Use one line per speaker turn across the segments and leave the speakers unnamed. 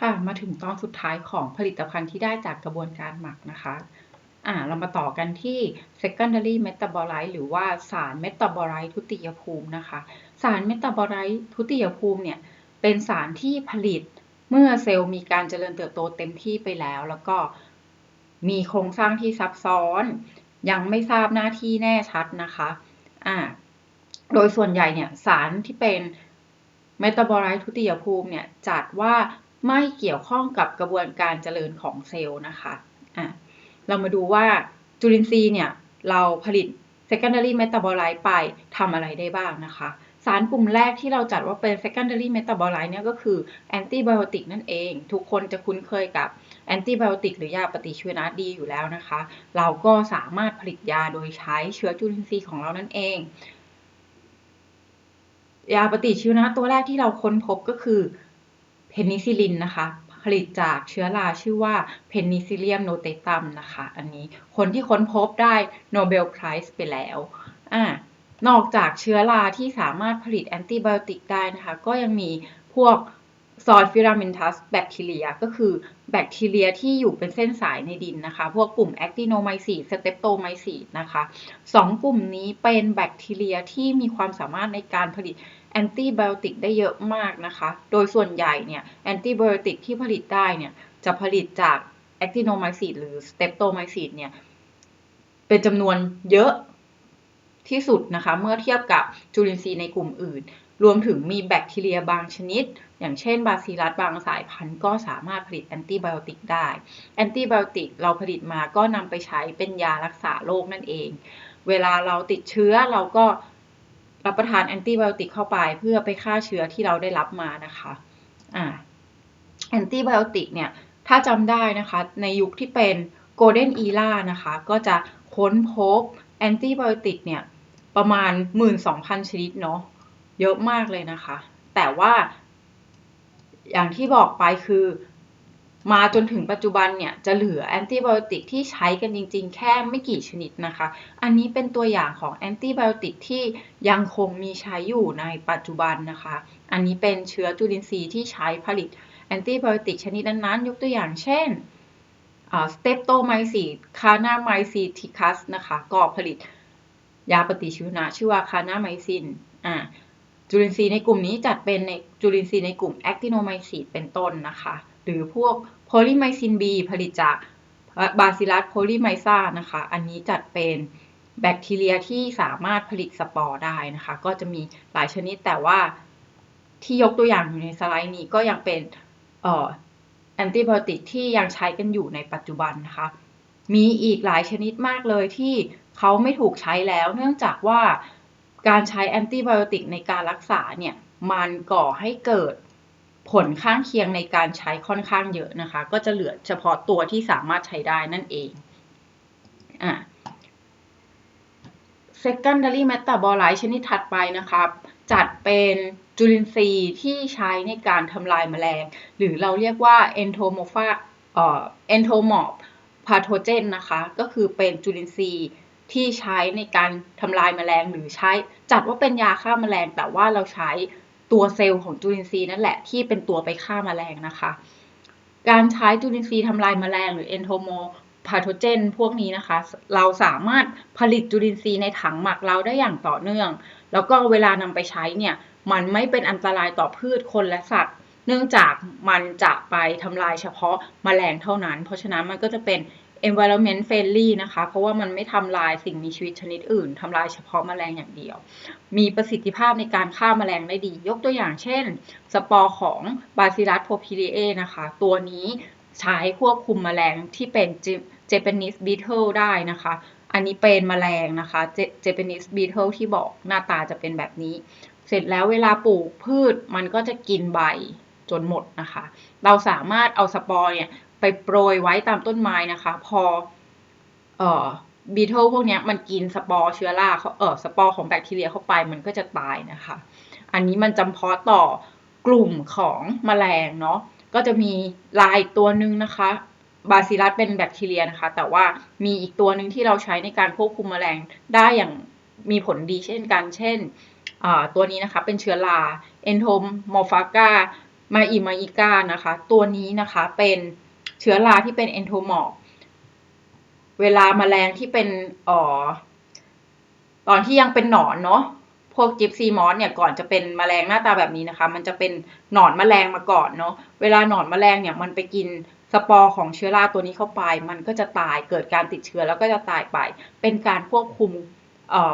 ค่ะ มาถึงตอนสุดท้ายของผลิตภัณฑ์ที่ได้จากกระบวนการหมักนะคะอ่าเรามาต่อกันที่ secondary metabolite หรือว่าสาร metabolite ทุติยภูมินะคะ สาร metabolite ทุติยภูมิเนี่ยเป็นสารที่ผลิตเมื่อเซลล์มีการเจริญเติบโตเต็มที่ไปแล้ว แล้วก็มีโครงสร้างที่ซับซ้อน ยังไม่ทราบหน้าที่แน่ชัดนะคะอ่าโดยส่วนใหญ่เนี่ยสารที่เป็น metabolite ทุติยภูมิเนี่ยจัดว่า ไม่เกี่ยวข้องกับกระบวนการเจริญของเซลล์นะคะอะเรามาดูว่าจุลินทรีย์เนี่ยเราผลิต secondary metabolite ไปทำอะไรได้บ้างนะคะ สารกลุ่มแรกที่เราจัดว่าเป็น secondary metabolite เนี่ยก็คือ antibiotic นั่นเอง ทุกคนจะคุ้นเคยกับ antibiotic หรือยาปฏิชีวนะดีอยู่แล้วนะคะ เราก็สามารถผลิตยาโดยใช้เชื้อจุลินทรีย์ของเรานั่นเอง ยาปฏิชีวนะตัวแรกที่เราค้นพบก็คือ เพนิซิลินนะคะผลิตจากเชื้อราชื่อว่าเพนิซิเลียมโนเตตัมนะคะ อันนี้คนที่ค้นพบได้โนเบลไพรส์ไปแล้วอ่านอกจากเชื้อราที่สามารถผลิตแอนติไบโอติกได้นะคะ ก็ยังมีพวกซอยฟิรามินทัสแบคทีเรียก็คือแบคทีเรียที่อยู่เป็นเส้นสายในดินนะคะ พวกกลุ่มแอคติโนไมซีสเตปโตไมซีนะคะสองกลุ่มนี้เป็นแบคทีเรียที่มีความสามารถในการผลิต แอนติไบโอติกได้เยอะมากนะคะ โดยส่วนใหญ่เนี่ยแอนติไบโอติกที่ผลิตได้เนี่ยจะผลิตจากแอคติโนไมซีดหรือสเตปโตไมซีดเนี่ยเป็นจำนวนเยอะที่สุดนะคะ เมื่อเทียบกับจุลินทรีย์ในกลุ่มอื่น รวมถึงมีแบคทีเรียบางชนิด อย่างเช่นบาซิลัสบางสายพันธุ์ก็สามารถผลิตแอนติไบโอติกได้ แอนติไบโอติกเราผลิตมาก็นำไปใช้เป็นยารักษาโรคนั่นเอง เวลาเราติดเชื้อเราก็ รับประทานแอนติไบโอติกเข้าไปเพื่อไปฆ่าเชื้อที่เราได้รับมานะคะอ่าแอนติไบโอติกเนี่ยถ้าจำได้นะคะในยุคที่เป็นโกลเด้นอีล่านะคะก็จะค้นพบแอนติไบโอติกเนี่ยประมาณ 12,000 ชนิดเนาะเยอะมากเลยนะคะ แต่ว่าอย่างที่บอกไปคือ มาจนถึงปัจจุบันเนี่ยจะเหลือแอนติไบโอติกที่ใช้กันจริง ๆ แค่ไม่กี่ชนิดนะคะ อันนี้เป็นตัวอย่างของแอนติไบโอติกที่ยังคงมีใช้อยู่ในปัจจุบันนะคะ อันนี้เป็นเชื้อจุลินทรีย์ที่ใช้ผลิตแอนติไบโอติกชนิดนั้นๆ ยกตัวอย่างเช่นสเตปโตไมซีดคานาไมซีทิคัสนะคะ ก็ผลิตยาปฏิชีวนะชื่อว่าคานาไมซินอ่าจุลินทรีย์ในกลุ่มนี้จัดเป็นในจุลินทรีย์ในกลุ่มแอคติโนไมซีดเป็นต้นนะคะ หรือพวกโพลิไมซิน B ผลิตจากบาซิลัสโพลิไมซ่านะคะ อันนี้จัดเป็นแบคทีเรียที่สามารถผลิตสปอร์ได้นะคะ ก็จะมีหลายชนิดแต่ว่าที่ยกตัวอย่างอยู่ในสไลด์นี้ก็ยังเป็นแอนติบอติกที่ยังใช้กันอยู่ในปัจจุบันนะคะ มีอีกหลายชนิดมากเลยที่เขาไม่ถูกใช้แล้ว เนื่องจากว่าการใช้แอนติบอติกในการรักษาเนี่ย มันก่อให้เกิด ผลข้างเคียงในการใช้ค่อนข้างเยอะนะคะ ก็จะเหลือเฉพาะตัวที่สามารถใช้ได้นั่นเองอะ secondary metabolite ชนิดถัดไปนะคะจัดเป็นจุลินทรีย์ที่ใช้ในการทำลายแมลง หรือเราเรียกว่า entomopha เอ่อ entomorph pathogen นะคะ ก็คือเป็นจุลินทรีย์ที่ใช้ในการทำลายแมลง หรือใช้จัดว่าเป็นยาฆ่าแมลง แต่ว่าเราใช้ ตัวเซลล์ของจุลินทรีย์นั่นแหละที่เป็นตัวไปฆ่าแมลงนะคะ การใช้จุลินทรีย์ทำลายแมลงหรือ entomo พาโทเจนพวกนี้นะคะ เราสามารถผลิตจุลินทรีย์ในถังหมักเราได้อย่างต่อเนื่อง แล้วก็เวลานำไปใช้เนี่ยมันไม่เป็นอันตรายต่อพืชคนและสัตว์ เนื่องจากมันจะไปทำลายเฉพาะแมลงเท่านั้น เพราะฉะนั้นมันก็จะเป็น environment friendly นะคะ เพราะว่ามันไม่ทำลายสิ่งมีชีวิตชนิดอื่นทำลายเฉพาะแมลงอย่างเดียว มีประสิทธิภาพในการฆ่าแมลงได้ดี ยกตัวอย่างเช่น สปอร์ของ Bacillus propyliae นะคะ ตัวนี้ใช้ควบคุมแมลงที่เป็น Japanese beetle ได้นะคะ อันนี้เป็นแมลงนะคะ Japanese beetle ที่บอกหน้าตาจะเป็นแบบนี้ เสร็จแล้วเวลาปลูกพืชมันก็จะกินใบจนหมดนะคะ เราสามารถเอาสปอร์เนี่ย ไปโปรยไว้ตามต้นไม้นะคะ พอเอ่อบีเทิลพวกนี้มันกินสปอร์เชื้อราเขาเออสปอร์ของแบคทีเรียเข้าไปมันก็จะตายนะคะ อันนี้มันจำเพาะต่อกลุ่มของแมลงเนาะก็จะมีลายตัวหนึ่งนะคะบาซิลัสเป็นแบคทีเรียนะคะ แต่ว่ามีอีกตัวหนึ่งที่เราใช้ในการควบคุมแมลงได้อย่างมีผลดีเช่นกัน เช่นตัวนี้นะคะเป็นเชื้อรา entomophaga มาอิมาอิกานะคะ ตัวนี้นะคะเป็น เชื้อราที่เป็นเอนโทมอร์เวลาแมลงที่เป็นอ๋อตอนที่ยังเป็นหนอนเนาะพวกจิปซีมอสเนี่ยก่อนจะเป็นแมลงหน้าตาแบบนี้นะคะ มันจะเป็นหนอนแมลงมาก่อนเนาะเวลาหนอนแมลงเนี่ยมันไปกินสปอร์ของเชื้อราตัวนี้เข้าไป มันก็จะตายเกิดการติดเชื้อแล้วก็จะตายไป เป็นการควบคุม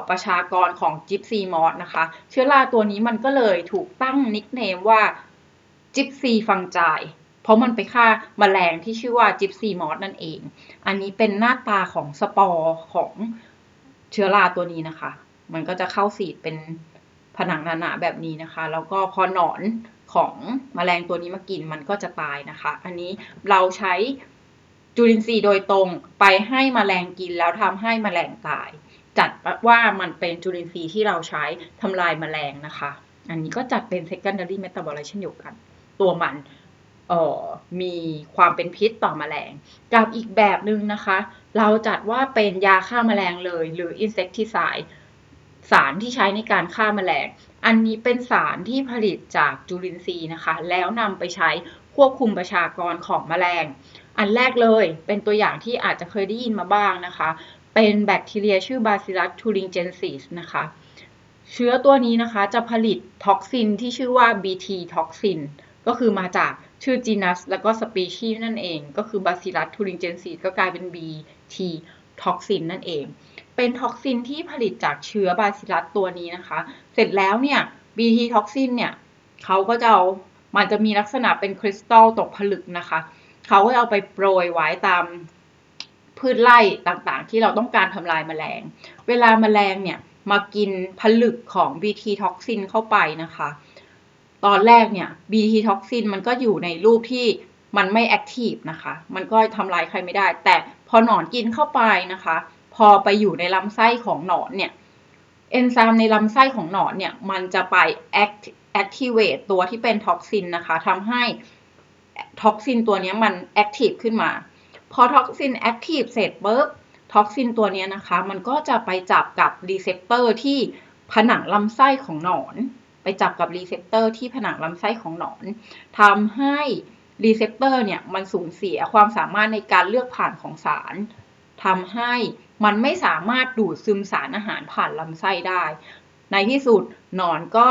ประชากรของจิปซีมอสนะคะ เชื้อราตัวนี้มันก็เลยถูกตั้งนิกเนมว่าจิปซีฟังจาย เพราะมันไปฆ่ามาแมลงที่ชื่อว่าจิปซีมอสนั่นเอง อันนี้เป็นหน้าตาของสปอร์ของเชื้อราตัวนี้นะคะ มันก็จะเข้าสีดเป็นผนังหนาๆแบบนี้นะคะ แล้วก็พอหนอนของมแมลงตัวนี้มากินมันก็จะตายนะคะ อันนี้เราใช้จุลินทรีย์โดยตรงไปให้มแมลงกินแล้วทำให้มแมลงตาย จัดว่ามันเป็นจุลินทรีย์ที่เราใช้ทำลายมแมลงนะคะ อันนี้ก็จัดเป็น secondary metabolite เช่นเดียวกัน ตัวมัน มีความเป็นพิษต่อมแมลง กับอีกแบบหนึ่งนะคะ เราจัดว่าเป็นยาฆ่ามาแมลงเลย หรือ insecticide สารที่ใช้ในการฆ่ามาแมลง อันนี้เป็นสารที่ผลิตจากจุลินทรีย์นะคะ แล้วนำไปใช้ควบคุมประชากรของมแมลง อันแรกเลยเป็นตัวอย่างที่อาจจะเคยได้ยินมาบ้างนะคะ เป็นแบคทีเรียชื่อ Bacillus thuringiensis นะคะเชื้อตัวนี้นะคะจะผลิตท็อกซินที่ชื่อว่า BT ท็อกซินก็คือมาจาก ชื่อจีนัสแล้วก็สปีชีส์นั่นเอง ก็คือ Bacillus thuringiensis ก็กลายเป็น BT ท็อกซินนั่นเอง เป็นท็อกซินที่ผลิตจากเชื้อบาซิลัสตัวนี้นะคะ เสร็จแล้วเนี่ย BT ท็อกซินเนี่ยเขาก็จะเอามันจะมีลักษณะเป็นคริสตัลตกผลึกนะคะ เขาก็เอาไปโปรยไว้ตามพืชไร่ต่างๆ ที่เราต้องการทำลายแมลง เวลาแมลงเนี่ยมากินผลึกของ BT ท็อกซินเข้าไปนะคะ ตอนแรกเนี่ย BT ท็อกซินมันก็อยู่ในรูปที่มันไม่แอคทีฟนะคะ มันก็ทำลายใครไม่ได้ แต่พอหนอนกินเข้าไปนะคะ พอไปอยู่ในลำไส้ของหนอนเนี่ย เอนไซม์ในลำไส้ของหนอนเนี่ย มันจะไป activate ตัวที่เป็นท็อกซินนะคะทำให้ท็อกซินตัวนี้มัน active ขึ้นมา พอท็อกซิน active เสร็จปุ๊บท็อกซินตัวนี้นะคะ มันก็จะไปจับกับรีเซพเตอร์ที่ผนังลำไส้ของหนอน ไปจับกับรีเซพเตอร์ที่ผนังลำไส้ของหนอนทำให้รีเซพเตอร์เนี่ยมันสูญเสียความสามารถในการเลือกผ่านของสารทำให้มันไม่สามารถดูดซึมสารอาหารผ่านลำไส้ได้ ในที่สุดหนอนก็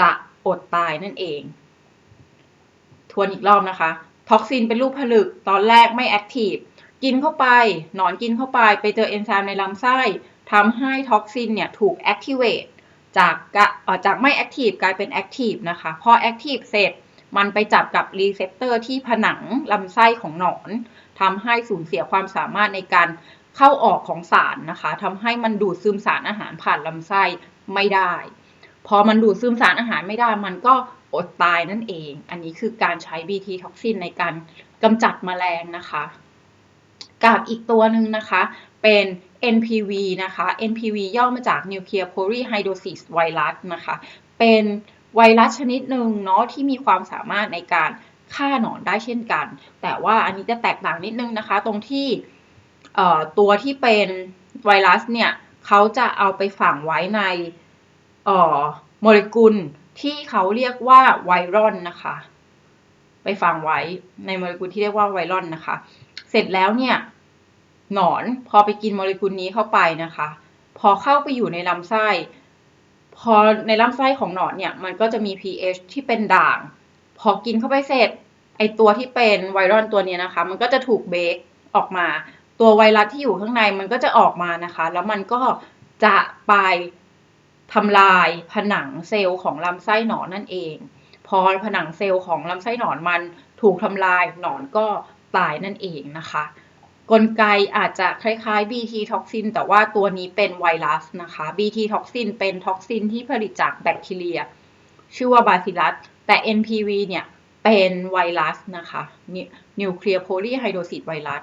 จะอดตายนั่นเอง ทวนอีกรอบนะคะ ท็อกซินเป็นรูปผลึก ตอนแรกไม่แอคทีฟ กินเข้าไป หนอนกินเข้าไป ไปเจอเอนไซม์ในลำไส้ทำให้ท็อกซินเนี่ยถูกแอคทีเวต จากจากไม่แอคทีฟกลายเป็นแอคทีฟนะคะ พอแอคทีฟเสร็จมันไปจับกับรีเซพเตอร์ที่ผนังลำไส้ของหนอนทำให้สูญเสียความสามารถในการเข้าออกของสารนะคะทำให้มันดูดซึมสารอาหารผ่านลำไส้ไม่ได้ พอมันดูดซึมสารอาหารไม่ได้ มันก็อดตายนั่นเอง อันนี้คือการใช้ BT ท็อกซินในการกำจัดมแมลงนะคะ กับอีกตัวหนึ่งนะคะ เป็น NPV นะคะ NPV ย่อมาจาก Nuclear Polyhydrosis Virus นะคะ เป็นไวรัสชนิดหนึ่งเนาะที่มีความสามารถในการฆ่าหนอนได้เช่นกัน แต่ว่าอันนี้จะแตกต่างนิดนึงนะคะ ตรงที่ตัวที่เป็นไวรัสเนี่ยเขาจะเอาไปฝังไว้ในโมเลกุลที่เขาเรียกว่าไวรอนนะคะ ไปฝังไว้ในโมเลกุลที่เรียกว่าไวรอนนะคะ เสร็จแล้วเนี่ย หนอน พอไปกินโมเลกุลนี้เข้าไปนะคะ พอเข้าไปอยู่ในลำไส้ พอในลำไส้ของหนอนเนี่ยมันก็จะมี pH ที่เป็นด่าง พอกินเข้าไปเสร็จไอตัวที่เป็นไวรอนตัวนี้นะคะ มันก็จะถูกเบรกออกมา ตัวไวรัสที่อยู่ข้างในมันก็จะออกมานะคะ แล้วมันก็จะไปทำลายผนังเซลล์ของลำไส้หนอนนั่นเอง พอผนังเซลล์ของลำไส้หนอนมันถูกทำลายหนอนก็ตายนั่นเองนะคะ กลไกอาจจะคล้ายๆ BT ท็อกซินแต่ว่าตัวนี้เป็นไวรัสนะคะ BT ท็อกซินเป็นท็อกซินที่ผลิตจากแบคทีเรีย ชื่อว่าบาซิลัส แต่ NPV เนี่ยเป็นไวรัสนะคะนิวเคลียร์โพลีไฮโดรซิสไวรัส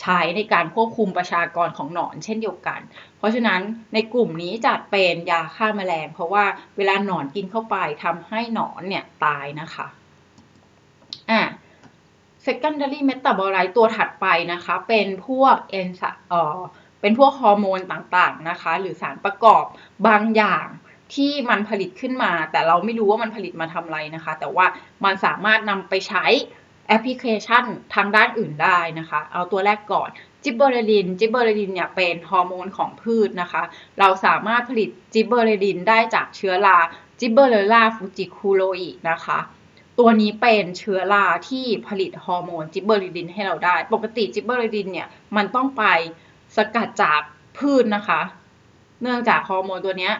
ใช้ในการควบคุมประชากรของหนอนเช่นเดียวกัน เพราะฉะนั้นในกลุ่มนี้จัดเป็นยาฆ่าแมลง เพราะว่าเวลาหนอนกินเข้าไปทำให้หนอนเนี่ยตายนะคะ อะ secondary metabolite ตัวถัดไปนะคะ เป็นพวกเอนซเอ่อเป็นพวกฮอร์โมนต่างๆนะคะ หรือสารประกอบบางอย่างที่มันผลิตขึ้นมา แต่เราไม่รู้ว่ามันผลิตมาทำอะไรนะคะ แต่ว่ามันสามารถนำไปใช้แอปพลิเคชันทางด้านอื่นได้นะคะ เอาตัวแรกก่อนจิบเบอเรลินจิบเบอเรลินเนี่ยเป็นฮอร์โมนของพืชนะคะ เราสามารถผลิตจิบเบอเรลินได้จากเชื้อราจิบเบอเรล่าฟูจิคูโรอินะคะ ตัวนี้เป็นเชื้อราที่ผลิตฮอร์โมนจิบเบอเรลินให้เราได้ ปกติจิบเบอเรลินเนี่ยมันต้องไปสกัดจากพืชนะคะ เนื่องจากฮอร์โมนตัวนี้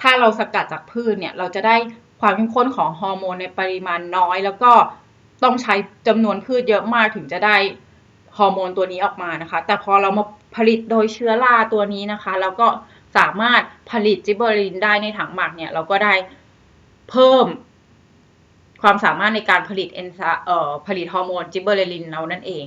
ถ้าเราสกัดจากพืชเนี่ยเราจะได้ความเข้มข้นของฮอร์โมนในปริมาณน้อย แล้วก็ต้องใช้จำนวนพืชเยอะมากถึงจะได้ฮอร์โมนตัวนี้ออกมานะคะ แต่พอเรามาผลิตโดยเชื้อราตัวนี้นะคะ แล้วก็สามารถผลิตจิบเบอรินได้ในถังหมักเนี่ย เราก็ได้เพิ่ม ความสามารถในการผลิตเอนไซเอ่อผลิตฮอร์โมนจิเบอเรลินเรานั่นเอง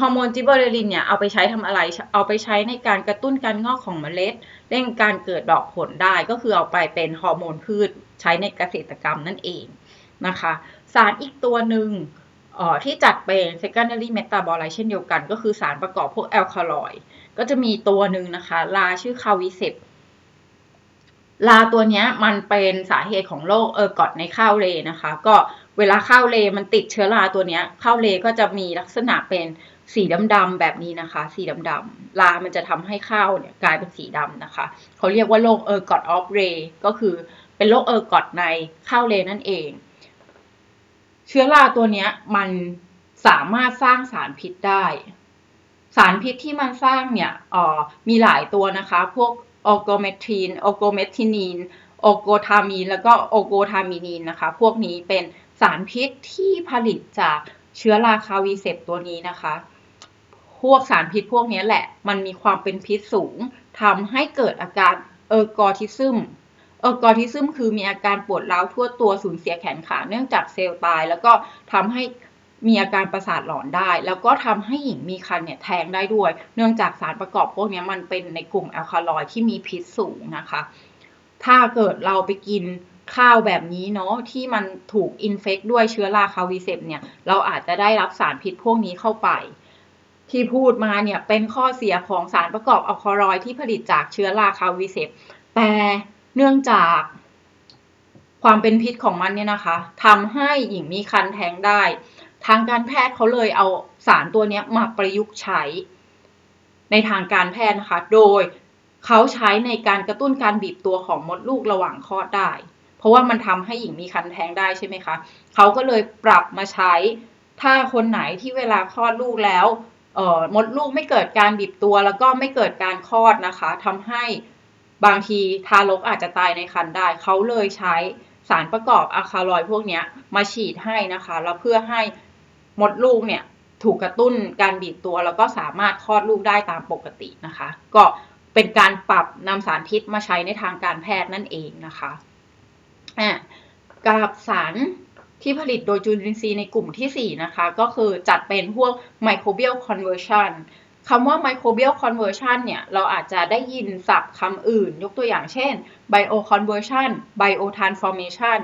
ฮอร์โมนจิเบอเรลินเนี่ยเอาไปใช้ทำอะไรเอาไปใช้ในการกระตุ้นการงอกของเมล็ดเร่งการเกิดดอกผลได้ก็คือเอาไปเป็นฮอร์โมนพืชใช้ในเกษตรกรรมนั่นเองนะคะ สารอีกตัวหนึ่งที่จัดเป็น secondary metabolite เช่นเดียวกัน ก็คือสารประกอบพวกแอลคาลอยก็จะมีตัวหนึ่งนะคะ ลาชื่อคาวิเซป ลาตัวนี้มันเป็นสาเหตุของโรคเออร์กอดในข้าวเลนะคะ ก็เวลาข้าวเลมันติดเชื้อราตัวนี้ข้าวเลก็จะมีลักษณะเป็นสีดำๆแบบนี้นะคะ สีดำๆลามันจะทำให้ข้าวเนี่ยกลายเป็นสีดำนะคะ เขาเรียกว่าโรคเออร์กอดออฟเรก็คือเป็นโรคเออร์กอดในข้าวเลนั่นเอง เชื้อราตัวนี้มันสามารถสร้างสารพิษได้ สารพิษที่มันสร้างเนี่ยอ๋อมีหลายตัวนะคะ พวก โอโกเมทีน โอโกเมทินีน โอโกทามีน แล้วก็โอโกทามินีนนะคะ พวกนี้เป็นสารพิษที่ผลิตจากเชื้อราคาวีเซปตัวนี้นะคะ พวกสารพิษพวกนี้แหละ มันมีความเป็นพิษสูงทำให้เกิดอาการเออร์กอทิซึมเออกอทิซึมคือมีอาการปวดร้าวทั่วตัวสูญเสียแขนขาเนื่องจากเซลล์ตาย แล้วก็ทำให้ มีอาการประสาทหลอนได้ แล้วก็ทำให้หญิงมีคันเนี่ยแทงได้ด้วย เนื่องจากสารประกอบพวกนี้มันเป็นในกลุ่มแอลคาลอยที่มีพิษสูงนะคะ ถ้าเกิดเราไปกินข้าวแบบนี้เนาะที่มันถูกอินเฟกด้วยเชื้อราคาวีเซปเนี่ยเราอาจจะได้รับสารพิษพวกนี้เข้าไป ที่พูดมาเนี่ยเป็นข้อเสียของสารประกอบแอลคาลอยที่ผลิตจากเชื้อราคาวีเซปแต่เนื่องจากความเป็นพิษของมันเนี่ยนะคะทำให้หญิงมีคันแท้งได้ ทางการแพทย์เขาเลยเอาสารตัวนี้มาประยุกต์ใช้ ในทางการแพทย์นะคะ โดยเขาใช้ในการกระตุ้นการบีบตัวของมดลูกระหว่างคลอดได้ เพราะว่ามันทำให้หญิงมีคันแท้งได้ใช่ไหมคะ เขาก็เลยปรับมาใช้ ถ้าคนไหนที่เวลาคลอดลูกแล้วมดลูกไม่เกิดการบีบตัวแล้วก็ไม่เกิดการคลอดนะคะทำให้บางทีทารกอาจจะตายในครรภ์ได้ เขาเลยใช้สารประกอบอะคาลอยพวกนี้มาฉีดให้นะคะ แล้วเพื่อให้ มดลูกเนี่ยถูกกระตุ้นการบีบตัวแล้วก็สามารถคลอดลูกได้ตามปกตินะคะ ก็เป็นการปรับนำสารพิษมาใช้ในทางการแพทย์นั่นเองนะคะกับสารที่ผลิตโดยจุลินทรีย์ในกลุ่มที่ 4 นะคะ ก็คือจัดเป็นพวก microbial conversion คำว่า microbial conversion เนี่ยเราอาจจะได้ยินศัพท์คำอื่น ยกตัวอย่างเช่น bio conversion bio transformation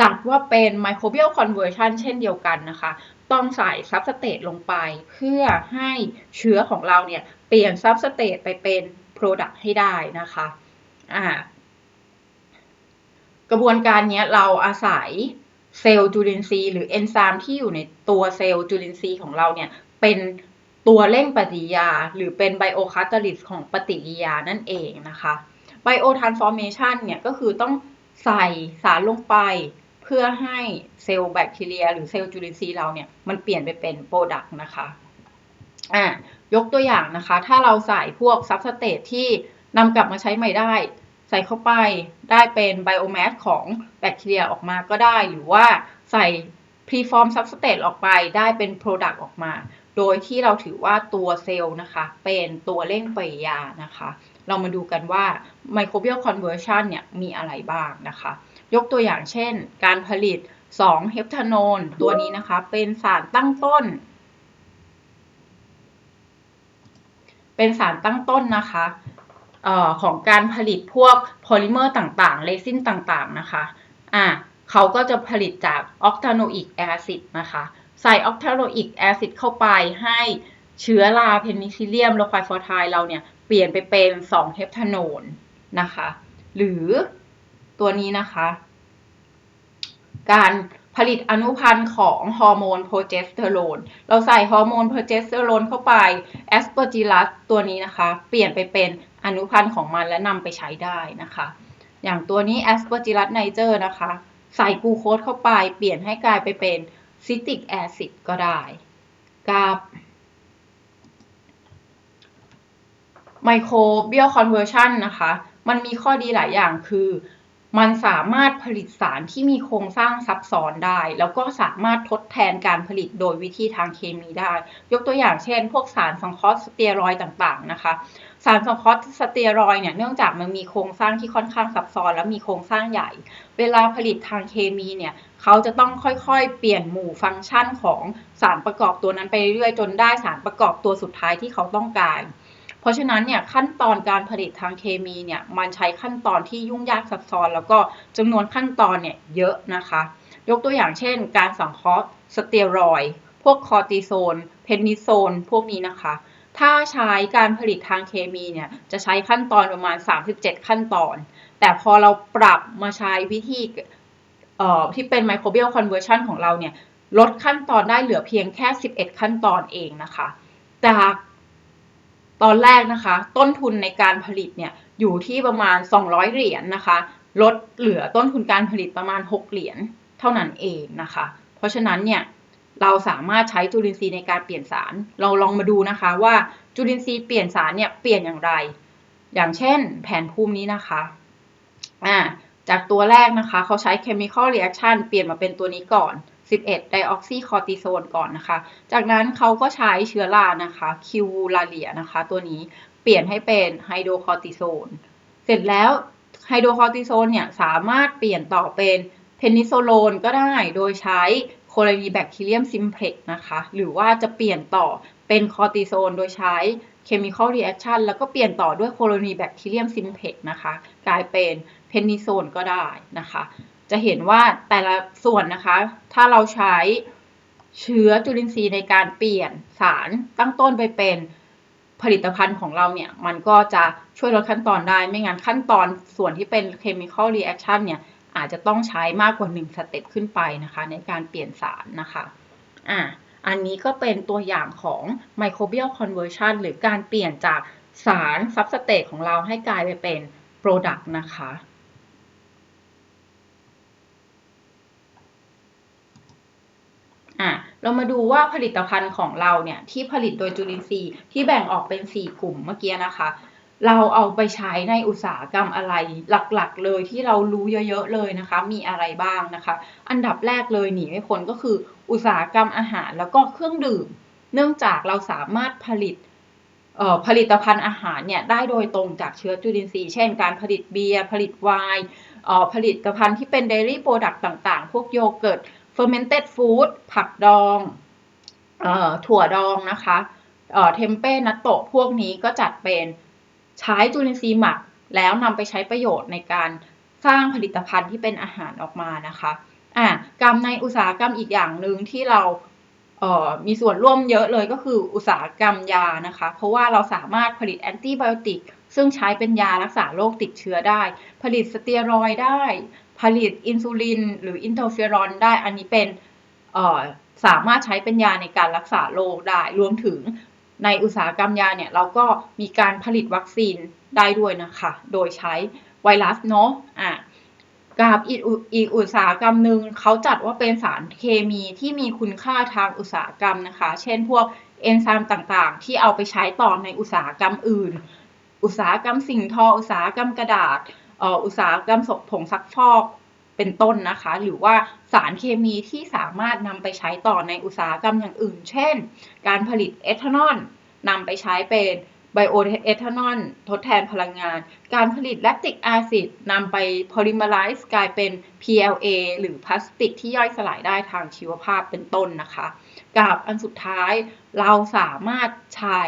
จัดว่าเป็น microbial conversion เช่นเดียวกันนะคะ ต้องใส่ substrate ลงไป เพื่อให้เชื้อของเราเนี่ยเปลี่ยน substrate ไปเป็น product ให้ได้นะคะอ่ากระบวนการนี้เราอาศัยเซลล์จุลินทรีย์หรือเอนไซม์ที่อยู่ในตัวเซลล์จุลินทรีย์ของเราเนี่ยเป็นตัวเร่งปฏิกิริยา หรือเป็นไบโอคาตาลิสของปฏิกิริยานั่นเองนะคะไบโอทรานส์ฟอร์เมชันเนี่ยก็คือต้องใส่สารลงไป เพื่อให้เซลล์แบคทีเรีย หรือเซลล์จุลินทรีย์เราเนี่ยมันเปลี่ยนไปเป็นโปรดักต์นะคะอ่ายกตัวอย่างนะคะ ถ้าเราใส่พวกซับสเตตที่นำกลับมาใช้ใหม่ได้ ใส่เข้าไปได้เป็นไบโอแมสของแบคทีเรียออกมาก็ได้ หรือว่าใส่พรีฟอร์มซับสเตตออกไปได้เป็นโปรดักต์ออกมา โดยที่เราถือว่าตัวเซลล์นะคะ เป็นตัวเร่งปฏิกิริยานะคะ เรามาดูกันว่า microbial conversion เนี่ยมีอะไรบ้างนะคะ ยกตัวอย่างเช่น การผลิต 2 เฮปทานนตัวนี้นะคะ เป็นสารตั้งต้น เป็นสารตั้งต้นนะคะออของการผลิตพวกโพลิเมอร์ต่างๆ เรซินต่างๆ นะคะ อะเขาก็จะผลิตจากออกทาโนอิกแอซิดนะคะ ใส่ออกทาโลอิกแอซิดเข้าไปให้เชื้อราเพนิซิเลียมโลไคฟอร์ไทเราเนี่ย เปลี่ยนไปเป็น 2 เฮปทานนนะคะ หรือ ตัวนี้นะคะ การผลิตอนุพันธ์ของฮอร์โมนโปรเจสเตอโรน เราใส่ฮอร์โมนโปรเจสเตอโรนเข้าไปแอสเปอร์จิลัสตัวนี้นะคะ เปลี่ยนไปเป็นอนุพันธ์ของมันและนำไปใช้ได้นะคะ อย่างตัวนี้แอสเปอร์จิลัสไนเจอร์นะคะ ใส่กูโคสเข้าไป เปลี่ยนให้กลายไปเป็นซิติกแอซิดก็ได้กับไมโครเบียลคอนเวอร์ชันนะคะ มันมีข้อดีหลายอย่างคือ มันสามารถผลิตสารที่มีโครงสร้างซับซ้อนได้ แล้วก็สามารถทดแทนการผลิตโดยวิธีทางเคมีได้ ยกตัวอย่างเช่น พวกสารสังเคราะห์สเตียรอยต่างๆนะคะ สารสังเคราะห์สเตียรอยเนี่ยเนื่องจากมันมีโครงสร้างที่ค่อนข้างซับซ้อน และมีโครงสร้างใหญ่ เวลาผลิตทางเคมีเนี่ยเขาจะต้องค่อยๆ เปลี่ยนหมู่ฟังก์ชันของสารประกอบตัวนั้นไปเรื่อยๆจนได้สารประกอบตัวสุดท้ายที่เขาต้องการ ราะฉะนั้นเนี่ยขั้นตอนการผลิตทางเคมีเนี่ยมันใช้ขั้นตอนที่ยุ่งยากซับซ้อน แล้วก็จำนวนขั้นตอนเนี่ยเยอะนะคะ ยกตัวอย่างเช่น การสังเคราะห์สเตียรอยพวกคอร์ติโซน เพนนิโซน พวกนี้นะคะ ถ้าใช้การผลิตทางเคมีเนี่ยจะใช้ขั้นตอนประมาณ 37 ขั้นตอน แต่พอเราปรับมาใช้วิธีที่เป็นไมโครเบียลคอนเวอร์ชันของเราเนี่ยลดขั้นตอนได้เหลือเพียงแค่ 11 ขั้นตอนเองนะคะ จาก ตอนแรกนะคะ ต้นทุนในการผลิตเนี่ยอยู่ที่ประมาณ 200 เหรียญนนะคะ ลดเหลือต้นทุนการผลิตประมาณ 6 เหรียญเท่านั้นเองนะคะ เพราะฉะนั้นเนี่ยเราสามารถใช้จุลินทรีย์ในการเปลี่ยนสาร เราลองมาดูนะคะว่าจุลินทรีย์เปลี่ยนสารเนี่ยเปลี่ยนอย่างไร อย่างเช่นแผนภูมินี้นะคะอ่าจากตัวแรกนะคะ เขาใช้ chemical reaction เปลี่ยนมาเป็นตัวนี้ก่อน 11 ไดออกซิคอร์ติโซนก่อนนะคะ จากนั้นเขาก็ใช้เชื้อรานะคะคิวลาเลียนะคะ ตัวนี้เปลี่ยนให้เป็นไฮโดรคอร์ติโซน เสร็จแล้วไฮโดรคอร์ติโซนเนี่ยสามารถเปลี่ยนต่อเป็นเพนิโซโลนก็ได้โดยใช้โคโลนีแบคทีเรียมซิมเพล็กนะคะ หรือว่าจะเปลี่ยนต่อเป็นคอร์ติโซนโดยใช้เคมีคอลรีแอคชันแล้วก็เปลี่ยนต่อด้วยโคโลนีแบคทีเรียมซิมเพล็กนะคะ กลายเป็นเพนิโซนก็ได้นะคะ จะเห็นว่าแต่ละส่วนนะคะ ถ้าเราใช้เชื้อจุลินทรีย์ในการเปลี่ยนสารตั้งต้นไปเป็นผลิตภัณฑ์ของเราเนี่ย มันก็จะช่วยลดขั้นตอนได้ ไม่งั้นขั้นตอนส่วนที่เป็น chemical reaction เนี่ย อาจจะต้องใช้มากกว่า 1 สเต็ปขึ้นไปนะคะ ในการเปลี่ยนสารนะคะอ่าอันนี้ก็เป็นตัวอย่างของ microbial conversion หรือการเปลี่ยนจากสาร substrate ของเราให้กลายไปเป็น product นะคะ อะเรามาดูว่าผลิตภัณฑ์ของเราเนี่ยที่ผลิตโดยจุลินทรีย์ที่แบ่งออกเป็น 4 กลุ่มเมื่อกี้นะคะ เราเอาไปใช้ในอุตสาหกรรมอะไรหลักๆ เลยที่เรารู้เยอะๆเลยนะคะ มีอะไรบ้างนะคะ อันดับแรกเลยหนีไม่พ้นก็คืออุตสาหกรรมอาหารแล้วก็เครื่องดื่ม เนื่องจากเราสามารถผลิตผลิตภัณฑ์อาหารเนี่ยได้โดยตรงจากเชื้อจุลินทรีย์ เช่น การผลิตเบียร์ ผลิตไวน์ผลิตภัณฑ์ที่เป็นเดลี่โปรดักต์ต่างๆ พวกโยเกิร์ต fermented food ผักดองออถั่วดองนะคะเทมเป้นัตโตะพวกนี้ก็จัดเป็นใช้จุลินทรีย์หมัก แล้วนำไปใช้ประโยชน์ในการสร้างผลิตภัณฑ์ที่เป็นอาหารออกมานะคะอ่ากรรมในอุตสาหกรรมอีกอย่างหนึ่งที่เราเอ่อมีส่วนร่วมเยอะเลยก็คืออุตสาหกรรมยานะคะ เพราะว่าเราสามารถผลิตแอนติไบโอติกซึ่งใช้เป็นยารักษาโรคติดเชื้อได้ ผลิตสเตียรอยได้ ผลิตอินซูลิน หรืออินเทอร์เฟอรอนได้ อันนี้เป็นสามารถใช้เป็นยาในการรักษาโรคได้ รวมถึงในอุตสาหกรรมยาเนี่ยเราก็มีการผลิตวัคซีนได้ด้วยนะคะ โดยใช้ไวรัสเนาะอะกับอีกอุตสาหกรรมหนึ่งเขาจัดว่าเป็นสารเคมีที่มีคุณค่าทางอุตสาหกรรมนะคะ เช่นพวกเอนไซม์ต่างๆ ที่เอาไปใช้ต่อในอุตสาหกรรมอื่น อุตสาหกรรมสิ่งทอ อุตสาหกรรมกระดาษ อุตสาหกรรมผงซักฟอกเป็นต้นนะคะ หรือว่าสารเคมีที่สามารถนำไปใช้ต่อในอุตสาหกรรมอย่างอื่น เช่น การผลิตเอทานอลนำไปใช้เป็นไบโอเอทานอลทดแทนพลังงาน การผลิตแลคติกแอซิดนำไปโพลิเมอไรซ์กลายเป็น PLA หรือพลาสติกที่ย่อยสลายได้ทางชีวภาพเป็นต้นนะคะ กับอันสุดท้ายเราสามารถใช้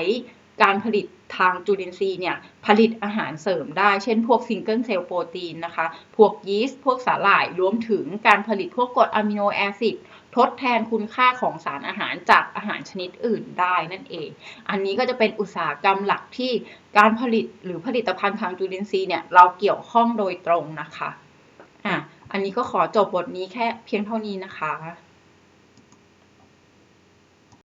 การผลิตทางจุลินทรีย์เนี่ยผลิตอาหารเสริมได้ เช่นพวกซิงเกิลเซลล์โปรตีนนะคะ พวกยีสต์ พวกสาหร่าย รวมถึงการผลิตพวกกรดอะมิโนแอซิดทดแทนคุณค่าของสารอาหารจากอาหารชนิดอื่นได้นั่นเอง อันนี้ก็จะเป็นอุตสาหกรรมหลักที่การผลิตหรือผลิตภัณฑ์ทางจุลินทรีย์เนี่ยเราเกี่ยวข้องโดยตรงนะคะ อะ อันนี้ก็ขอจบบทนี้แค่เพียงเท่านี้นะคะ